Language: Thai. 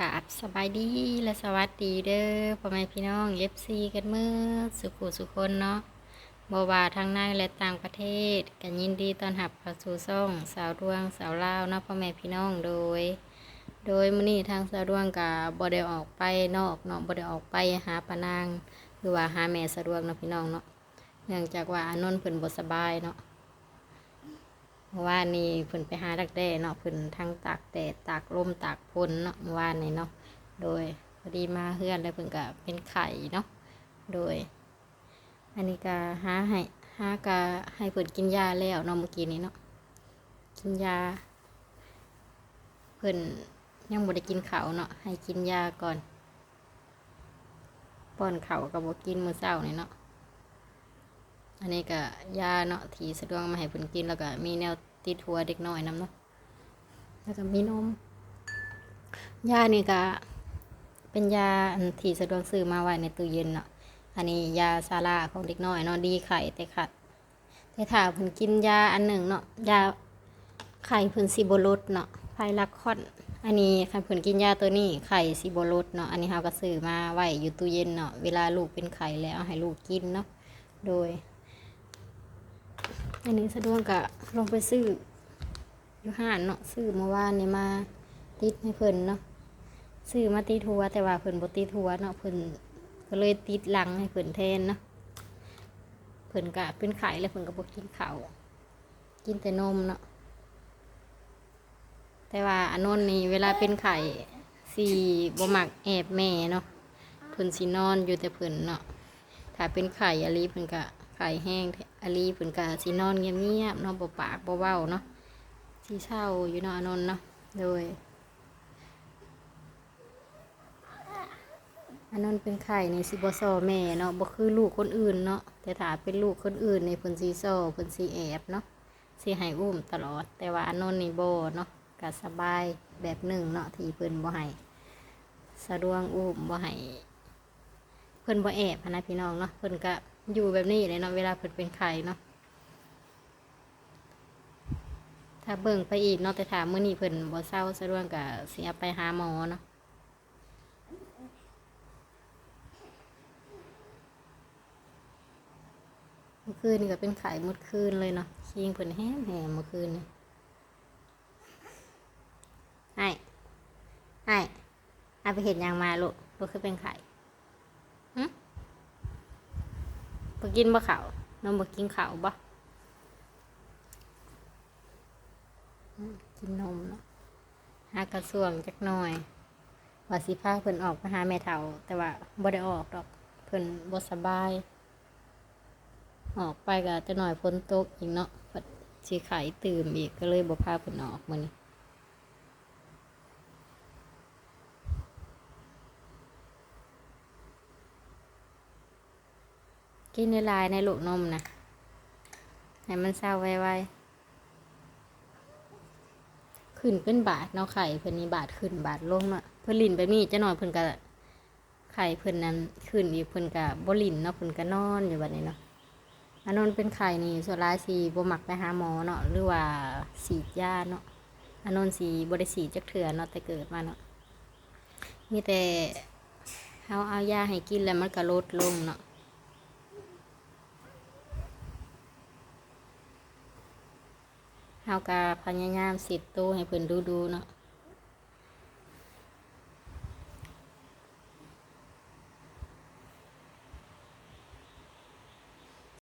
กราบสบายดีและสวัสดีเด้อพ่อแม่พี่น้องเอฟซีกันมือสุขุสุคนเนาะบว่าทางในและต่างประเทศกันยินดีต้อนรับเข้าสู่ซ่องสาวดวงสาวลาวเนาะพ่อแม่พี่น้องโดย โดยมื้อนี้ทางสาวดวงกับ่ได้ออกไปนอกเนาะบ่ได้ออกไปหาปานาง หรือว่าหาแม่สะดวกเนาะพี่น้องเนาะเนื่องจากว่าอานนท์เพิ่นบ่สบายเนาะ เมื่อวานนี้เพิ่นไปหาดักแด้เนาะเพิ่นทั้งตากแดดตากลมตากฝนเนาะเมื่อวานนี้เนาะโดยพอดีมาเฮือนแล้วเพิ่นก็เป็นไข่เนาะโดย อันนี้ก็หาให้หาก็ให้เพิ่นกินยาแล้วเนาะเมื่อกี้นี้เนาะกินยา เพิ่นยังบ่ได้กินเขาเนาะให้กินยาก่อนป้อนเขาก็บ่กินมื้อเช้านี่เนาะ อันนี้ก็ยาเนาะที่สะดวกมาให้เพิ่นกินแล้วก็มีแนวติดหัวเด็กน้อยนำเนาะแล้วก็มีนมยานี่ก็เป็นยาอันที่สะดวกซื้อมาไว้ในตู้เย็นเนาะอันนี้ยาซาร่าของเด็กน้อยเนาะดีไข่แต่ขัดแต่ถ้าเพิ่นกินยาอันหนึ่งเนาะยาไข่เพิ่นสิบ่ลดเนาะไพลักคอนอันนี้คันเพิ่นกินยาตัวนี้ไข่สิบ่ลดเนาะอันนี้เฮาก็ซื้อมาไว้อยู่ตู้เย็นเนาะเวลาลูกเป็นไข้แล้วเอาให้ลูกกินเนาะโดย อันนี้สะดวกกะลงไปซื้ออยู่ห้านเนาะซื้อเมื่อวานนี่มาติดให้เพิ่นเนาะซื้อมาติดทัวแต่ว่าเพิ่นบ่ติดทัวเนาะเพิ่นก็เลยติดหลังให้เพิ่นแทนเนาะเพิ่นกะเป็นไข้แล้วเพิ่นก็บ่กินข้าวกินแต่นมเนาะแต่ว่าอนนนนี่เวลาเป็นไข้สีบ่มักแอบแม่เนาะเพิ่นสินอนอยู่แต่เพิ่นเนาะถ้าเป็นไข้อะลีเพิ่นก็ ไข่แห้งอลีเพิ่นก็สินอนเงียบๆเนาะบ่ปากบ่เว้าเนาะสิเศร้าอยู่เนาะอนนเนาะโดยอานนท์เป็นไข่ในสิบ่ซ้อแม่เนาะบ่คือลูกคนอื่นเนาะแต่ถ้าเป็นลูกคนอื่นในเพิ่นสิซ้อเพิ่นสิแอบเนาะสิให้อุ้มตลอด แต่ว่าอานนท์นี่บ่เนาะก็สบายแบบหนึ่งเนาะที่เพิ่นบ่ให้สะดวกอุ้มบ่ให้เพิ่นบ่แอบหั้นนะพี่น้องเนาะเพิ่นก็ อยู่แบบนี้เลยเนาะเวลาเพิ่นเป็นไข่เนาะถ้าเบิ่งไปอีกเนาะแต่ถามมื้อนี้เพิ่นบ่เศร้าสะดวกก็สิเอาไปหาหมอเนาะเมื่อคืนนี่ก็เป็นไข่หมดคืนเลยเนาะคิงเพิ่นแห้งแหมเมื่อคืนนี่ไอ้ไอ้เอาไปเห็นยังมาลูกลูกคือเป็นไข่ บ่กินบ่ข้าวน้องบ่กินข้าวบ่กินนมเนาะหากระสวงจักหน่อยว่าสิพาเพิ่นออกไปหาแม่เฒ่า แต่ว่าบ่ได้ออกดอกเพิ่นบ่สบาย ออกไปก็จะหน่อยฝนตกอีกเนาะสิไข้ตื่มอีกก็เลยบ่พาเพิ่นออกมื้อนี้ กินในลายในลูกนมนะให้มันเศร้าไวๆขึ้นเป็นบาทเนาะไข่เพิ่นนี่บาทขึ้นบาทลงเนาะเพิ่นลินแบบนี้จะนอยเพิ่นก็ไข่เพิ่นนั้นขึ้นอีกเพิ่นก็บ่ลินเนาะเพิ่นก็นอนอยู่บัดนี้เนาะอันนนเป็นไข่นี่ส่วนลายสิบ่มักไปหาหมอเนาะหรือว่าฉีดยาเนาะอันนนสิบ่ได้ฉีจักเทื่อเนาะแต่เกิดมาเนาะมีแต่เฮาเอายาให้กินแล้วมันก็ลดลงเนาะ เฮาก็พยายามสิดตู้ให้เพิ่นดูดูๆเนาะ